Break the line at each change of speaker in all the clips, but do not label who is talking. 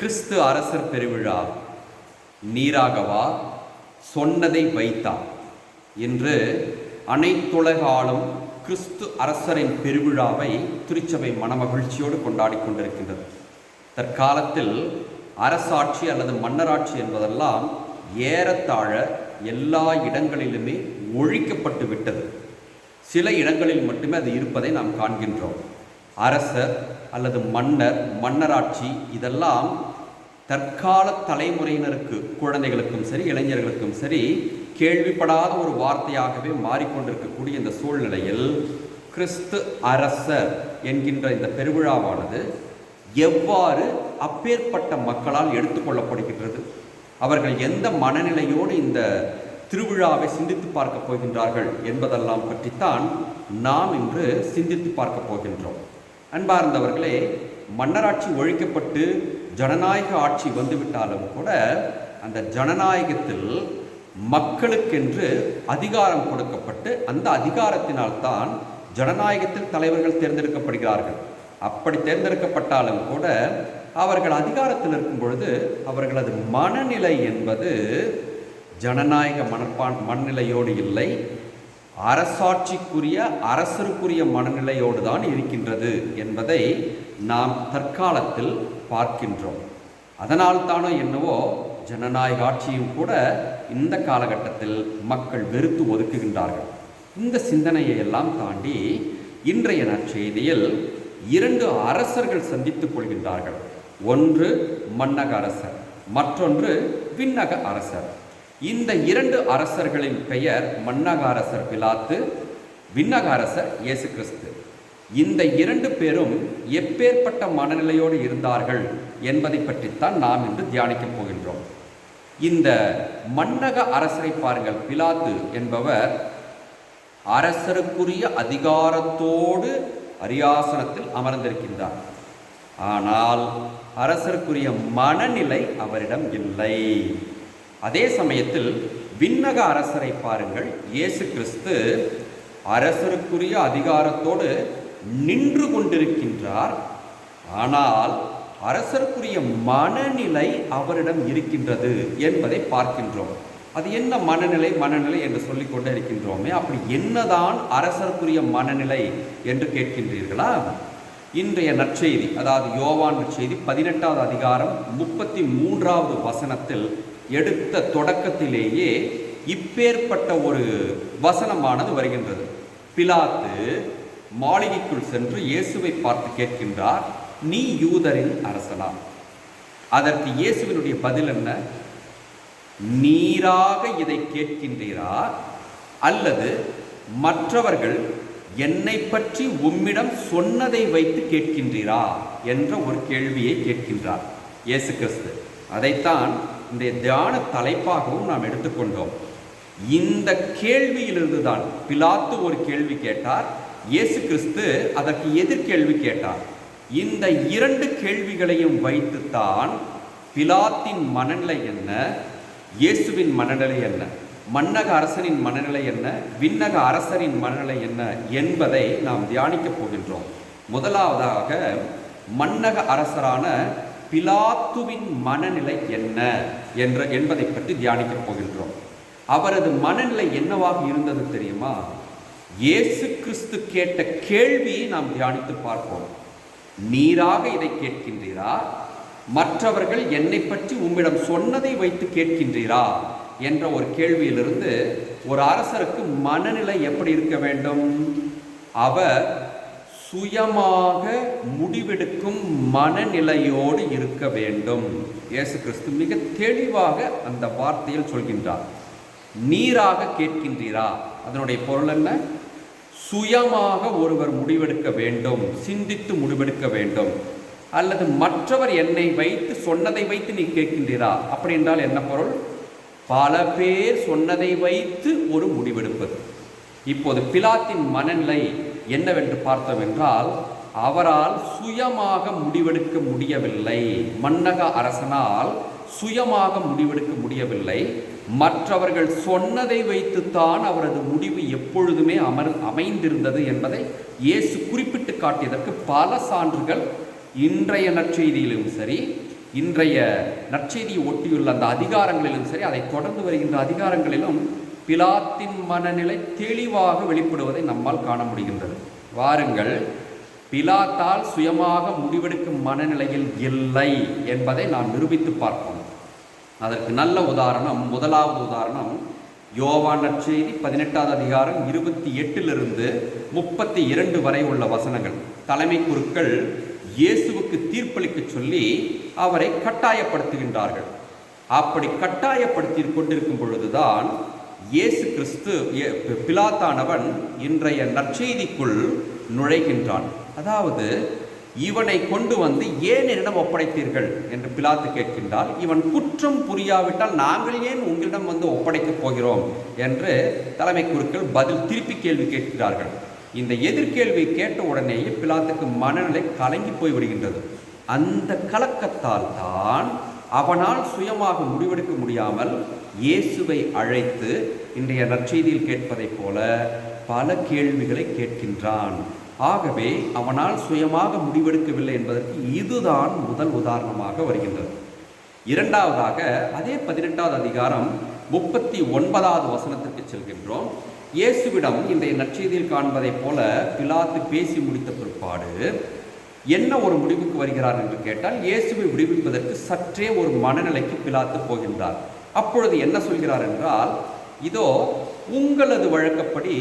கிறிஸ்து அரசர் பெருவிழா. நீராகவா? சொன்னதை வைத்தா. என்று அனைத்துலக ஆளும் கிறிஸ்து அரசரின் பெருவிழாவை திருச்சபை மனமகிழ்ச்சியோடு கொண்டாடி கொண்டிருக்கின்றது. தற்காலத்தில் அரசாட்சி அல்லது மன்னராட்சி என்பதெல்லாம் ஏறத்தாழ எல்லா இடங்களிலுமே ஒழிக்கப்பட்டு விட்டது. சில இடங்களில் மட்டுமே அது இருப்பதை நாம் காண்கின்றோம். அரசர் அல்லது மன்னர் மன்னராட்சி இதெல்லாம் தற்கால தலைமுறையினருக்கு குழந்தைகளுக்கும் சரி இளைஞர்களுக்கும் சரி கேள்விப்படாத ஒரு வார்த்தையாகவே மாறிக்கொண்டிருக்கக்கூடிய இந்த சூழ்நிலையில் கிறிஸ்து அரசர் என்கின்ற இந்த பெருவிழாவானது எவ்வாறு அப்பேற்பட்ட மக்களால் எடுத்துக்கொள்ளப்படுகின்றது அவர்கள் எந்த மனநிலையோடு இந்த திருவிழாவை சிந்தித்து பார்க்க போகின்றார்கள் என்பதெல்லாம் பற்றித்தான் நாம் இன்று சிந்தித்து பார்க்க போகின்றோம். அன்பார்ந்தவர்களே மன்னராட்சி ஒழிக்கப்பட்டு ஜனநாயக ஆட்சி வந்துவிட்டாலும் கூட அந்த ஜனநாயகத்தில் மக்களுக்கென்று அதிகாரம் கொடுக்கப்பட்டு அந்த அதிகாரத்தினால்தான் ஜனநாயகத்தில் தலைவர்கள் தேர்ந்தெடுக்கப்படுகிறார்கள். அப்படி தேர்ந்தெடுக்கப்பட்டாலும் கூட அவர்கள் அதிகாரத்தில் இருக்கும் பொழுது அவர்களது மனநிலை என்பது ஜனநாயக மனப்பான் மனநிலையோடு இல்லை. அரசாட்சிக்குரிய அரசருக்குரிய மனநிலையோடு தான் இருக்கின்றது என்பதை நாம் தற்காலத்தில் பார்க்கின்றோம். அதனால் தானோ என்னவோ ஜனநாயக ஆட்சியும் கூட இந்த காலகட்டத்தில் மக்கள் வெறுத்து ஒதுக்குகின்றார்கள். இந்த சிந்தனையை எல்லாம் தாண்டி இன்றைய நற்செய்தியில் இரண்டு அரசர்கள் சந்தித்துக் கொள்கின்றார்கள். ஒன்று மன்னக அரசர் மற்றொன்று விண்ணக அரசர். இந்த இரண்டு அரசர்களின் பெயர் மன்னக அரசர் பிலாத்து விண்ணக அரசர் இயேசு கிறிஸ்து இந்த இரண்டு பேரும் எப்பேற்பட்ட மனநிலையோடு இருந்தார்கள் என்பதை பற்றித்தான் நாம் இன்று தியானிக்கப் போகின்றோம். இந்த மன்னக அரசரை பாருங்கள் பிலாத்து என்பவர் அரசருக்குரிய அதிகாரத்தோடு அரியாசனத்தில் அமர்ந்திருக்கின்றார். ஆனால் அரசருக்குரிய மனநிலை அவரிடம் இல்லை. அதே சமயத்தில் விண்ணக அரசரை பாருங்கள். இயேசு கிறிஸ்து அரசருக்குரிய அதிகாரத்தோடு நின்று கொண்டிருக்கின்றார். ஆனால் அரசருக்குரிய மனநிலை அவரிடம் இருக்கின்றது என்பதை பார்க்கின்றோம். அது என்ன மனநிலை மனநிலை என்று சொல்லிக் கொண்டே இருக்கின்றோமே அப்படி என்னதான் அரசருக்குரிய மனநிலை என்று கேட்கின்றீர்களா? இன்றைய நற்செய்தி அதாவது யோவான் நற்செய்தி பதினெட்டாவது அதிகாரம் முப்பத்தி மூன்றாவது வசனத்தில் எடுத்த தொடக்கத்திலேயே இப்பேற்பட்ட ஒரு வசனமானது வருகின்றது. பிலாத்து மாளிகைக்குள் சென்று இயேசுவை பார்த்து கேட்கின்றார் நீ யூதரின் அரசனா? அதற்கு இயேசுவினுடைய பதில் என்ன? நீராக இதை கேட்கின்றீரா? அல்லது மற்றவர்கள் என்னை பற்றி உம்மிடம் சொன்னதை வைத்து கேட்கின்றீரா? என்ற ஒரு கேள்வியை கேட்கின்றார் இயேசு கிறிஸ்து. அதைத்தான் இந்த தியான தலைப்பாகவும் நாம் எடுத்துக்கொண்டோம். இந்த கேள்வியிலிருந்து தான் பிலாத்து ஒரு கேள்வி கேட்டார். இயேசு கிறிஸ்து அதற்கு எதிர்கேள்வி கேட்டார். இந்த இரண்டு கேள்விகளையும் வைத்துத்தான் பிலாத்தின் மனநிலை என்ன? இயேசுவின் மனநிலை என்ன? மன்னக அரசனின் மனநிலை என்ன? விண்ணக அரசரின் மனநிலை என்ன? என்பதை நாம் தியானிக்கப் போகின்றோம். முதலாவதாக மன்னக அரசரான பிலாத்துவின் மனநிலை என்ன என்ற என்பதை பற்றி தியானிக்கப் போகின்றோம். அவரது மனநிலை என்னவாக இருந்தது தெரியுமா? இயேசு கிறிஸ்து கேட்ட கேள்வியை நாம் தியானித்து பார்ப்போம். நீராக இதை கேட்கின்றீரா? மற்றவர்கள் என்னை பற்றி உம்மிடம் சொன்னதை வைத்து கேட்கின்றீரா? என்ற ஒரு கேள்வியிலிருந்து ஒரு அரசருக்கு மனநிலை எப்படி இருக்க வேண்டும்? அவர் சுயமாக முடிவெடுக்கும் மனநிலையோடு இருக்க வேண்டும். இயேசு கிறிஸ்து மிக தெளிவாக அந்த வார்த்தையில் சொல்கின்றார். நீராக கேட்கின்றீரா? அதனுடைய பொருள் என்ன? சுயமாக ஒருவர் முடிவெடுக்க வேண்டும் சிந்தித்து முடிவெடுக்க வேண்டும். அல்லது மற்றவர் என்னை வைத்து சொன்னதை வைத்து நீ கேட்கின்றீரா? அப்படி என்றால் என்ன பொருள்? பல பேர் சொன்னதை வைத்து ஒரு முடிவெடுப்பது. இப்போது பிலாத்தின் மனநிலை என்னவென்று பார்த்தோம் என்றால் அவரால் சுயமாக முடிவெடுக்க முடியவில்லை. மன்னக அரசனால் சுயமாக முடிவெடுக்க முடியவில்லை. மற்றவர்கள் சொன்னதை வைத்துத்தான் அவரது முடிவு எப்பொழுதுமே அமர் அமைந்திருந்தது என்பதை இயேசு குறிப்பிட்டு காட்டியதற்கு பல சான்றுகள் இன்றைய நற்செய்தியிலும் சரி இன்றைய நற்செய்தியை ஒட்டியுள்ள அந்த அதிகாரங்களிலும் சரி அதை தொடர்ந்து வருகின்ற அதிகாரங்களிலும் பிலாத்தின் மனநிலை தெளிவாக வெளிப்படுவதை நம்மால் காண முடிகின்றது. வாருங்கள் பிலாத்தால் சுயமாக முடிவெடுக்கும் மனநிலையில் இல்லை என்பதை நாம் நிரூபித்து பார்ப்போம். அதற்கு நல்ல உதாரணம் முதலாவது உதாரணம் யோவான் நற்செய்தி பதினெட்டாவது அதிகாரம் இருபத்தி எட்டிலிருந்து முப்பத்தி இரண்டு வரை உள்ள வசனங்கள். தலைமை குருக்கள் இயேசுவுக்கு தீர்ப்பளிக்க சொல்லி அவரை கட்டாயப்படுத்துகின்றார்கள். அப்படி கட்டாயப்படுத்தி கொண்டிருக்கும் பொழுதுதான் இயேசு கிறிஸ்து பிலாத்தானவன் இன்றைய நற்செய்திக்குள் நுழைகின்றான். அதாவது இவனை கொண்டு வந்து ஏன் என்னிடம் ஒப்படைத்தீர்கள்? என்று பிலாத்து கேட்கின்றால் இவன் குற்றம் புரியாவிட்டால் நாங்கள் ஏன் உங்களிடம் வந்து ஒப்படைக்கப் போகிறோம்? என்று தலைமை குருக்கள் பதில் திருப்பி கேள்வி கேட்கிறார்கள். இந்த எதிர்கேள்வி கேட்ட உடனேயே பிலாத்துக்கு மனநிலை கலங்கி போய் விடுகின்றது அந்த கலக்கத்தால் தான் அவனால் சுயமாக முடிவெடுக்க முடியாமல் இயேசுவை அழைத்து இன்றைய நற்செய்தியில் கேட்பதைப் போல பல கேள்விகளை கேட்கின்றான். ஆகவே அவனால் சுயமாக முடிவெடுக்கவில்லை என்பதற்கு இதுதான் முதல் உதாரணமாக வருகின்றது. இரண்டாவதாக அதே பதினெட்டாவது அதிகாரம் முப்பத்தி ஒன்பதாவது வசனத்திற்கு செல்கின்றோம். இயேசுவிடம் இன்றைய நற்செய்தியில் காண்பதைப் போல பிலாத்து பேசி முடித்த பிற்பாடு என்ன ஒரு முடிவுக்கு வருகிறார் என்று கேட்டால் இயேசுவை விடுவிப்பதற்கு சற்றே ஒரு மனநிலைக்கு பிலாத்து போகின்றார். அப்பொழுது என்ன சொல்கிறார் என்றால் இதோ உங்களது வழக்கப்படி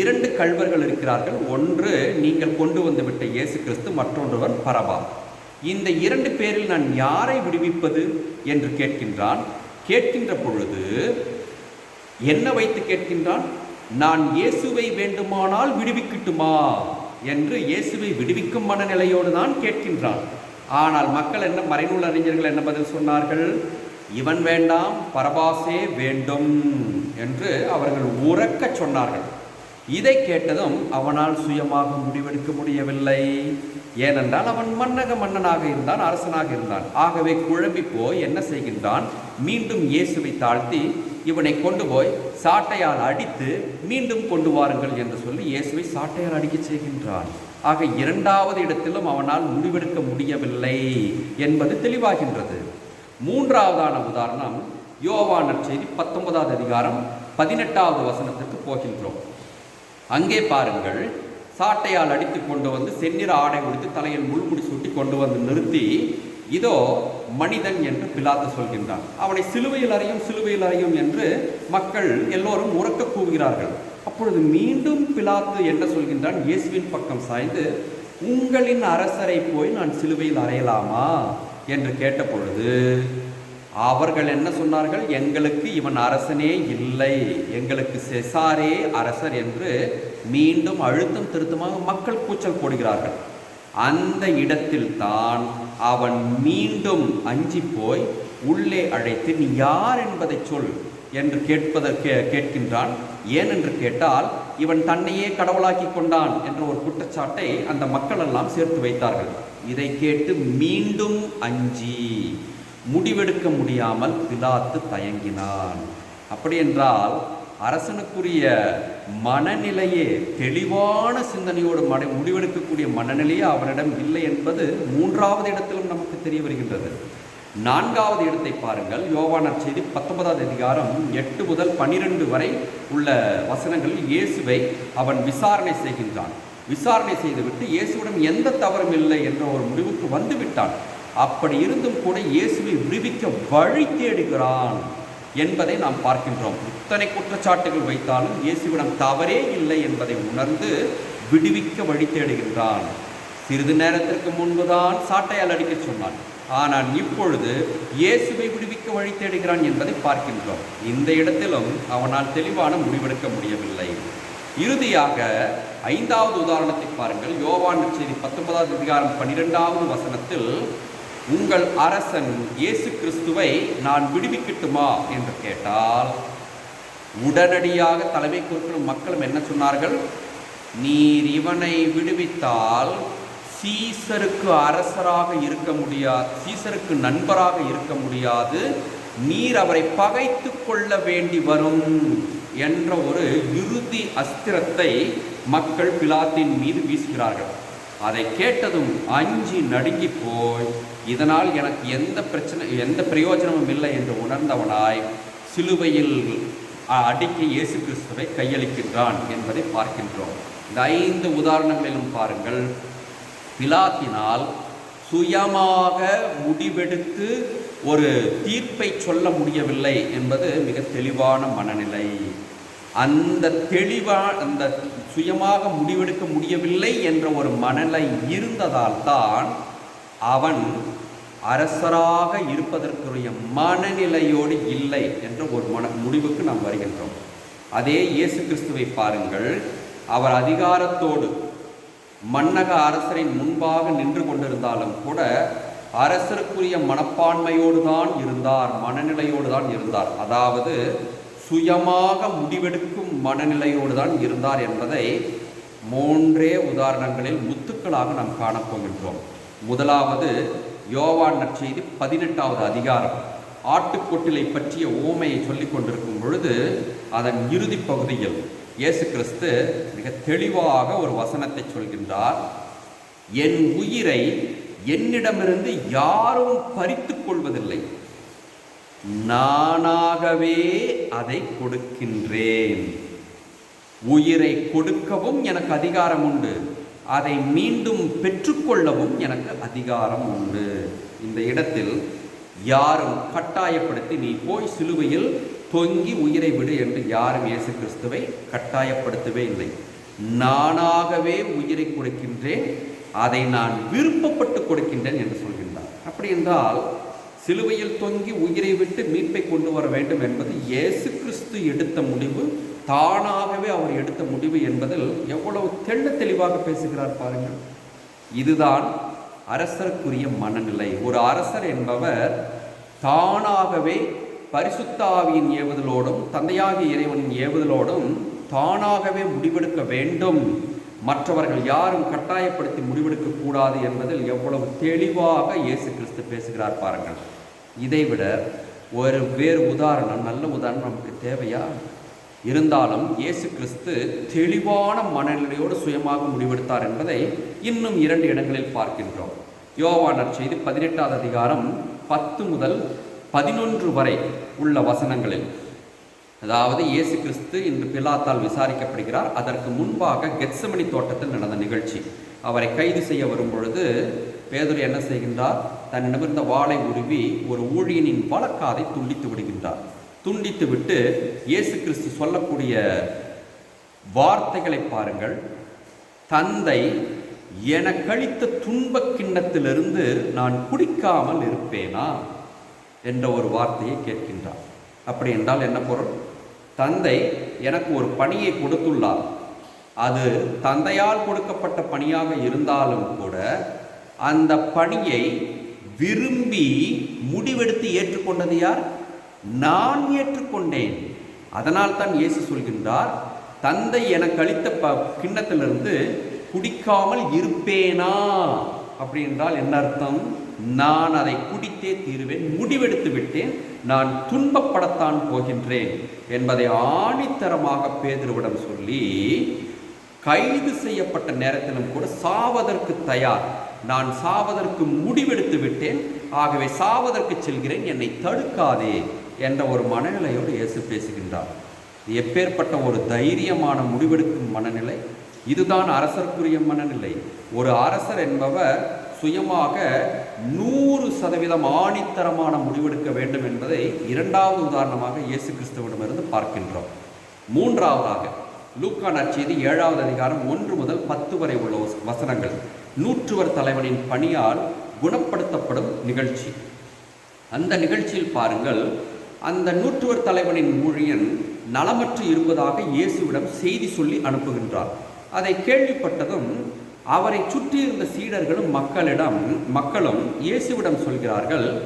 இரண்டு கள்வர்கள் இருக்கிறார்கள். ஒன்று நீங்கள் கொண்டு வந்துவிட்ட இயேசு கிறிஸ்து மற்றொன்றுவன் பரபா. இந்த இரண்டு பேரில் நான் யாரை விடுவிப்பது என்று கேட்கின்றான். கேட்கின்ற பொழுது என்ன வைத்து கேட்கின்றான்? நான் இயேசுவை வேண்டுமானால் விடுவிக்கட்டுமா? என்று இயேசுவை விடுவிக்கும் மனநிலையோடு தான் கேட்கின்றான். ஆனால் மக்கள் என்ன மறைநூல் அறிஞர்கள் என்ன பதில் சொன்னார்கள்? இவன் வேண்டாம் பரபாசே வேண்டும் என்று அவர்கள் உறக்கச் சொன்னார்கள். இதை கேட்டதும் அவனால் சுயமாக முடிவெடுக்க முடியவில்லை. ஏனென்றால் அவன் மன்னக மன்னனாக இருந்தான் அரசனாக இருந்தான். ஆகவே குழம்பி போய் என்ன செய்கின்றான்? மீண்டும் இயேசுவை தாழ்த்தி இவனை கொண்டு போய் சாட்டையால் அடித்து மீண்டும் கொண்டு வாருங்கள் என்று சொல்லி இயேசுவை சாட்டையால் அடிக்கச் செய்கின்றான். ஆக இரண்டாவது இடத்திலும் அவனால் முடிவெடுக்க முடியவில்லை என்பது தெளிவாகின்றது. மூன்றாவதான உதாரணம் யோவா நற்செய்தி பத்தொன்பதாவது அதிகாரம் பதினெட்டாவது வசனத்திற்கு போகின்றோம். அங்கே பாருங்கள் சாட்டையால் அடித்து கொண்டு வந்து செந்நிற ஆடை உடுத்து தலையில் முள்முடி சூட்டி கொண்டு வந்து நிறுத்தி இதோ மனிதன் என்று பிலாத்து சொல்கின்றான். அவனை சிலுவையில் அறையும் சிலுவையில் அறையும் என்று மக்கள் எல்லோரும் உறக்க கூவுகிறார்கள். அப்பொழுது மீண்டும் பிலாத்து என்ன சொல்கின்றான்? இயேசுவின் பக்கம் சாய்ந்து உங்களின் அரசரை போய் நான் சிலுவையில் அறையலாமா? என்று கேட்ட பொழுது அவர்கள் என்ன சொன்னார்கள்? எங்களுக்கு இவன் அரசனே இல்லை. எங்களுக்கு செசாரே அரசர் என்று மீண்டும் அழுத்தம் திருத்தமாக மக்கள் கூச்சல் போடுகிறார்கள். அந்த இடத்தில்தான் அவன் மீண்டும் அஞ்சி போய் உள்ளே அழைத்து நீ யார் என்பதை சொல் என்று கேட்பதற்கு கேட்கின்றான். ஏன்? என்று கேட்டால் இவன் தன்னையே கடவுளாக்கி கொண்டான் என்ற ஒரு குற்றச்சாட்டை அந்த மக்கள் எல்லாம் சேர்த்து வைத்தார்கள். இதை கேட்டு மீண்டும் அஞ்சி முடிவெடுக்க முடியாமல் பிலாத்து தயங்கினான். அப்படி என்றால் அரசனுக்குரிய மனநிலையே தெளிவான சிந்தனையோடு மட முடிவெடுக்கக்கூடிய மனநிலையே அவனிடம் இல்லை என்பது மூன்றாவது இடத்திலும் நமக்கு தெரிய வருகின்றது. நான்காவது இடத்தை பாருங்கள். யோவானர் செய்தி பத்தொன்பதாவது அதிகாரம் எட்டு முதல் பனிரெண்டு வரை உள்ள வசனங்களில் இயேசுவை அவன் விசாரணை செய்கின்றான். விசாரணை செய்துவிட்டு இயேசுவிடம் எந்த தவறும் இல்லை என்ற ஒரு முடிவுக்கு வந்துவிட்டான். அப்படி இருந்தும் கூட இயேசுவை விடுவிக்க வழி தேடுகிறான். என்பதை நாம் பார்க்கின்றோம். இத்தனை குற்றச்சாட்டுகள் வைத்தாலும் இயேசுவிடம் தவறே இல்லை என்பதை உணர்ந்து விடுவிக்க வழி தேடுகின்றான். சிறிது நேரத்திற்கு முன்புதான் சாட்டையால் அடிக்கச் சொன்னான். ஆனால் இப்பொழுது இயேசுவை விடுவிக்க வழி தேடுகிறான் என்பதை பார்க்கின்றோம். இந்த இடத்திலும் அவனால் தெளிவான முடிவெடுக்க முடியவில்லை. இறுதியாக ஐந்தாவது உதாரணத்தை பாருங்கள். யோவான் செய்தி பத்தொன்பதாவது அதிகாரம் பன்னிரெண்டாவது வசனத்தில் உங்கள் அரசன் இயேசு கிறிஸ்துவை நான் விடுவிக்கட்டுமா? என்று கேட்டால் உடனடியாக தலைமை கொடுக்கும் மக்களும் என்ன சொன்னார்கள்? நீர் இவனை விடுவித்தால் சீசருக்கு அரசராக இருக்க முடியாது சீசருக்கு நண்பராக இருக்க முடியாது. நீர் அவரை பகைத்து கொள்ள வேண்டி வரும் என்ற ஒரு இறுதி அஸ்திரத்தை மக்கள் பிலாத்தின் மீது வீசுகிறார்கள். அதை கேட்டதும் அஞ்சு நடுங்கி போய் இதனால் எனக்கு எந்த பிரச்சனை எந்த பிரயோஜனமும் இல்லை என்று உணர்ந்தவனாய் சிலுவையில் அடிக்க இயேசு கிறிஸ்துவை கையளிக்கின்றான் என்பதை பார்க்கின்றோம். இந்த ஐந்து உதாரணங்களிலும் பாருங்கள். பிலாத்தினால் சுயமாக முடிவெடுத்து ஒரு தீர்ப்பை சொல்ல முடியவில்லை என்பது மிக தெளிவான மனநிலை. அந்த தெளிவா அந்த சுயமாக முடிவெடுக்க முடியவில்லை என்ற ஒரு மனநிலை இருந்ததால் தான் அவன் அரசராக இருப்பதற்குரிய மனநிலையோடு இல்லை என்ற ஒரு மன முடிவுக்கு நாம் வருகின்றோம். அதே இயேசு கிறிஸ்துவை பாருங்கள். அவர் அதிகாரத்தோடு மன்னக அரசரின் முன்பாக நின்று கொண்டிருந்தாலும் கூட அரசருக்குரிய மனப்பான்மையோடு தான் இருந்தார் மனநிலையோடு தான் இருந்தார். அதாவது சுயமாக முடிவெடுக்கும் மனநிலையோடு தான் இருந்தார் என்பதை மூன்றே உதாரணங்களில் முத்துக்களாக நாம் காணப்போகின்றோம் முதலாவது யோவான் நற்செய்தி பதினெட்டாவது அதிகாரம். ஆட்டுக்கொட்டிலை பற்றிய ஓமையை சொல்லிக் கொண்டிருக்கும் பொழுது அதன் இறுதி பகுதியில் இயேசு கிறிஸ்து மிக தெளிவாக ஒரு வசனத்தை சொல்கின்றார். என் உயிரை என்னிடமிருந்து யாரும் பறித்து கொள்வதில்லை. நானாகவே அதை கொடுக்கின்றேன். உயிரை கொடுக்கவும் எனக்கு அதிகாரம் உண்டு. அதை மீண்டும் பெற்றுக்கொள்ளவும் எனக்கு அதிகாரம் உண்டு. இந்த இடத்தில் யாரும் கட்டாயப்படுத்தி நீ போய் சிலுவையில் தொங்கி உயிரை விடு என்று யாரும் இயேசு கிறிஸ்துவை கட்டாயப்படுத்தவே இல்லை. நானாகவே உயிரை கொடுக்கின்றேன் அதை நான் விருப்பப்பட்டு கொடுக்கின்றேன் என்று சொல்கின்றார். அப்படி என்றால் சிலுவையில் தொங்கி உயிரை விட்டு மீட்பை கொண்டு வர வேண்டும் என்பது இயேசு கிறிஸ்து எடுத்த முடிவு. தானாகவே அவர் எடுத்த முடிவு என்பதில் எவ்வளவு தெள்ள தெளிவாக பேசுகிறார் பாருங்கள். இதுதான் அரசருக்குரிய மனநிலை. ஒரு அரசர் என்பவர் தானாகவே பரிசுத்தாவியின் ஏவுதலோடும் தந்தையாகிய இறைவனின் ஏவுதலோடும் தானாகவே முடிவெடுக்க வேண்டும். மற்றவர்கள் யாரும் கட்டாயப்படுத்தி முடிவெடுக்கக்கூடாது என்பதில் எவ்வளவு தெளிவாக இயேசு கிறிஸ்து பேசுகிறார் பாருங்கள். இதைவிட ஒரு வேறு உதாரணம் நல்ல உதாரணம் நமக்கு தேவையா? இருந்தாலும் இயேசு கிறிஸ்து தெளிவான மனநிலையோடு சுயமாக முடிவெடுத்தார் என்பதை இன்னும் இரண்டு இடங்களில் பார்க்கின்றோம். யோவானர் செய்தி பதினெட்டாவது அதிகாரம் பத்து முதல் பதினொன்று வரை உள்ள வசனங்களில் அதாவது இயேசு கிறிஸ்து இன்று பிலாத்தால் விசாரிக்கப்படுகிறார். அதற்கு முன்பாக கெட்சமணி தோட்டத்தில் நடந்த நிகழ்ச்சி. அவரை கைது செய்ய வரும் பொழுது பேதுரு என்ன செய்கின்றார்? தன்னிடமிருந்த வாளை உருவி ஒரு ஊழியனின் வழக்காதை துண்டித்து விடுகின்றார். துண்டித்து விட்டு இயேசு கிறிஸ்து சொல்லக்கூடிய வார்த்தைகளை பாருங்கள். தந்தை எனக்களித்த துன்பக் கிண்ணத்திலிருந்து நான் குடிக்காமல் இருப்பேனா? என்ற ஒரு வார்த்தையை கேட்கின்றார். அப்படி என்றால் என்ன பொருள்? தந்தை எனக்கு ஒரு பணியை கொடுத்துள்ளார். அது தந்தையால் கொடுக்கப்பட்ட பணியாக இருந்தாலும் கூட அந்த பணியை விரும்பி முடிவெடுத்து ஏற்றுக்கொண்டது யார்? நான் ஏற்றுக்கொண்டேன். அதனால் தான் இயேசு சொல்கின்றார் தந்தை எனக்கு அளித்த ப கிண்ணத்திலிருந்து குடிக்காமல் இருப்பேனா? அப்படி என்றால் என்ன அர்த்தம்? நான் அதை குடித்தே தீருவேன் முடிவெடுத்து விட்டேன் நான் துன்பப்படத்தான் போகின்றேன் என்பதை ஆணித்தரமாக பேதுருவிடம் சொல்லி கைது செய்யப்பட்ட நேரத்திலும் கூட சாவதற்கு தயார். நான் சாவதற்கு முடிவெடுத்து விட்டேன் ஆகவே சாவதற்கு செல்கிறேன் என்னை தடுக்காதே என்ற ஒரு மனநிலையோடு இயேசு பேசுகின்றார். எப்பேற்பட்ட ஒரு தைரியமான முடிவெடுக்கும் மனநிலை இதுதான் அரசருக்குரிய மனநிலை. ஒரு அரசர் என்பவர் சுயமாக நூறு சதவீதம் ஆணித்தரமான முடிவெடுக்க வேண்டும் என்பதை இரண்டாவது உதாரணமாக இயேசு கிறிஸ்துவிடமிருந்து பார்க்கின்றோம். மூன்றாவதாக லூக்கா நற்செய்தி ஏழாவது அதிகாரம் ஒன்று முதல் பத்து வரை உள்ள வச- வசனங்கள். நூற்றுவர் தலைவனின் பணியால் குணப்படுத்தப்படும் நிகழ்ச்சி. அந்த நிகழ்ச்சியில் பாருங்கள் அந்த நூற்றுவர் தலைவனின் ஊழியன் நலமற்று இருப்பதாக இயேசுவிடம் செய்தி சொல்லி அனுப்புகின்றார் அதை கேள்விப்பட்டதும் அவரை சுற்றியிருந்த சீடர்களும் மக்களிடம் மக்களும் இயேசுவிடம் சொல்கிறார்கள்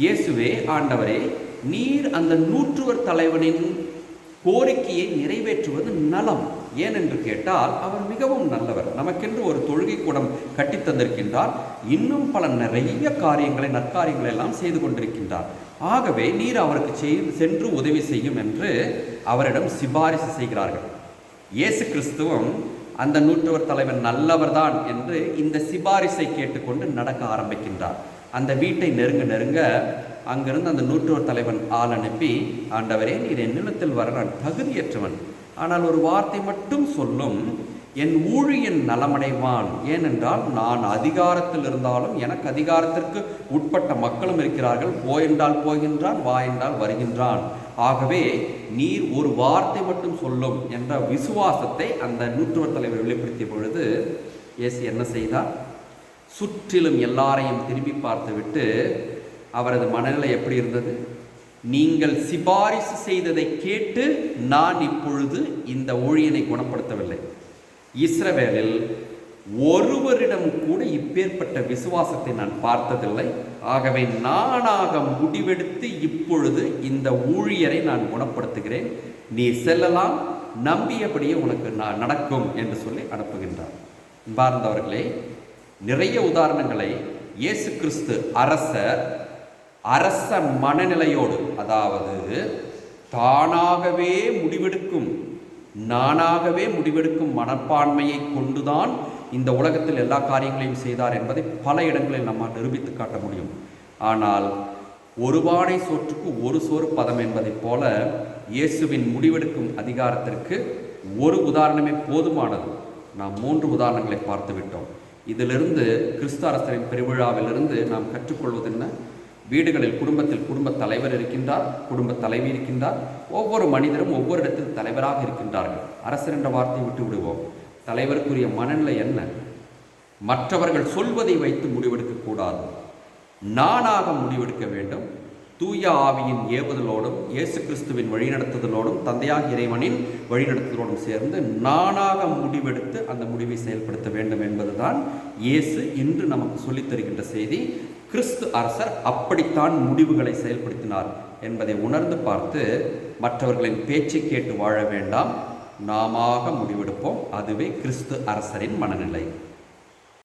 இயேசுவே ஆண்டவரே நீர் அந்த நூற்றுவர் தலைவனின் கோரிக்கையை நிறைவேற்றுவது நலம். ஏனென்று கேட்டால் அவர் மிகவும் நல்லவர். நமக்கென்று ஒரு தொழுகை கூடம் கட்டித் தந்திருக்கின்றார். இன்னும் பல நிறைய காரியங்களை நற்காரியங்களை எல்லாம் செய்து கொண்டிருக்கின்றார். ஆகவே நீர் அவருக்கு செய்- சென்று உதவி செய்யும் என்று அவரிடம் சிபாரிசு செய்கிறார்கள். இயேசு கிறிஸ்துவும் அந்த நூற்றுவர் தலைவன் நல்லவர்தான் என்று இந்த சிபாரிசை கேட்டுக்கொண்டு நடக்க ஆரம்பிக்கின்றார். அந்த வீட்டை நெருங்க நெருங்க அங்கிருந்து அந்த நூற்றுவர் தலைவன் ஆள் அனுப்பி ஆண்டவரே நீர் என்னிடத்தில் வர நான் தகுதியற்றவன். ஆனால் ஒரு வார்த்தை மட்டும் சொல்லும் என் ஊழியன் நலமடைவான். ஏனென்றால் நான் அதிகாரத்தில் இருந்தாலும் எனக்கு அதிகாரத்திற்கு உட்பட்ட மக்களும் இருக்கிறார்கள். போ என்றால் போகின்றான் வா என்றால் வருகின்றான். ஆகவே நீர் ஒரு வார்த்தை மட்டும் சொல்லும் என்ற விசுவாசத்தை அந்த நூற்றுவர் தலைவர் வெளிப்படுத்திய பொழுது இயேசு என்ன செய்தார்? சுற்றிலும் எல்லாரையும் திரும்பி பார்த்துவிட்டு அவரது மனநிலை எப்படி இருந்தது? நீங்கள் சிபாரிசு செய்ததை கேட்டு நான் இப்பொழுது இந்த ஊழியனை குணப்படுத்தவில்லை. இஸ்ரவேலில் ஒருவரிடம் கூட இப்பேற்பட்ட விசுவாசத்தை நான் பார்த்ததில்லை. ஆகவே நானாக முடிவெடுத்து இப்பொழுது இந்த ஊழியரை நான் குணப்படுத்துகிறேன். நீ செல்லலாம் நம்பியபடியே உனக்கு நான் நடக்கும் என்று சொல்லி அனுப்புகின்றார். பார்ந்தவர்களே நிறைய உதாரணங்களை இயேசு கிறிஸ்து அரசர் அரச மனநிலையோடு அதாவது தானாகவே முடிவெடுக்கும் நானாகவே முடிவெடுக்கும் மனப்பான்மையை கொண்டுதான் இந்த உலகத்தில் எல்லா காரியங்களையும் செய்தார் என்பதை பல இடங்களில் நம்மால் நிரூபித்து காட்ட முடியும். ஆனால் ஒரு பானை சோற்றுக்கு ஒரு சோறு பதம் என்பதைப் போல இயேசுவின் முடிவெடுக்கும் அதிகாரத்திற்கு ஒரு உதாரணமே போதுமானது. நாம் மூன்று உதாரணங்களை பார்த்து விட்டோம். இதிலிருந்து கிறிஸ்து அரசரின் பெருவிழாவிலிருந்து நாம் கற்றுக்கொள்வது என்ன? வீடுகளில் குடும்பத்தில் குடும்ப தலைவர் இருக்கின்றார் குடும்ப தலைவி இருக்கின்றார் ஒவ்வொரு மனிதரும் ஒவ்வொரு இடத்தில் தலைவராக இருக்கின்றார்கள். அரசர் என்ற வார்த்தையை விட்டு விடுவோம் தலைவருக்குரிய மனநிலை என்ன? மற்றவர்கள் சொல்வதை வைத்து முடிவெடுக்கக்கூடாது நானாக முடிவெடுக்க வேண்டும். தூய ஆவியின் ஏவுதலோடும் இயேசு கிறிஸ்துவின் வழிநடத்துதலோடும் தந்தையாக இறைவனின் வழிநடத்துதலோடும் சேர்ந்து நானாக முடிவெடுத்து அந்த முடிவை செயல்படுத்த வேண்டும் என்பதுதான் இயேசு இன்று நமக்கு சொல்லித் தருகின்ற செய்தி. கிறிஸ்து அரசர் அப்படித்தான் முடிவுகளை செயல்படுத்தினார் என்பதை உணர்ந்து பார்த்து மற்றவர்களின் பேச்சை கேட்டு வாழ வேண்டாம். நாமாக முடிவெடுப்போம். அதுவே கிறிஸ்து அரசரின் மனநிலை.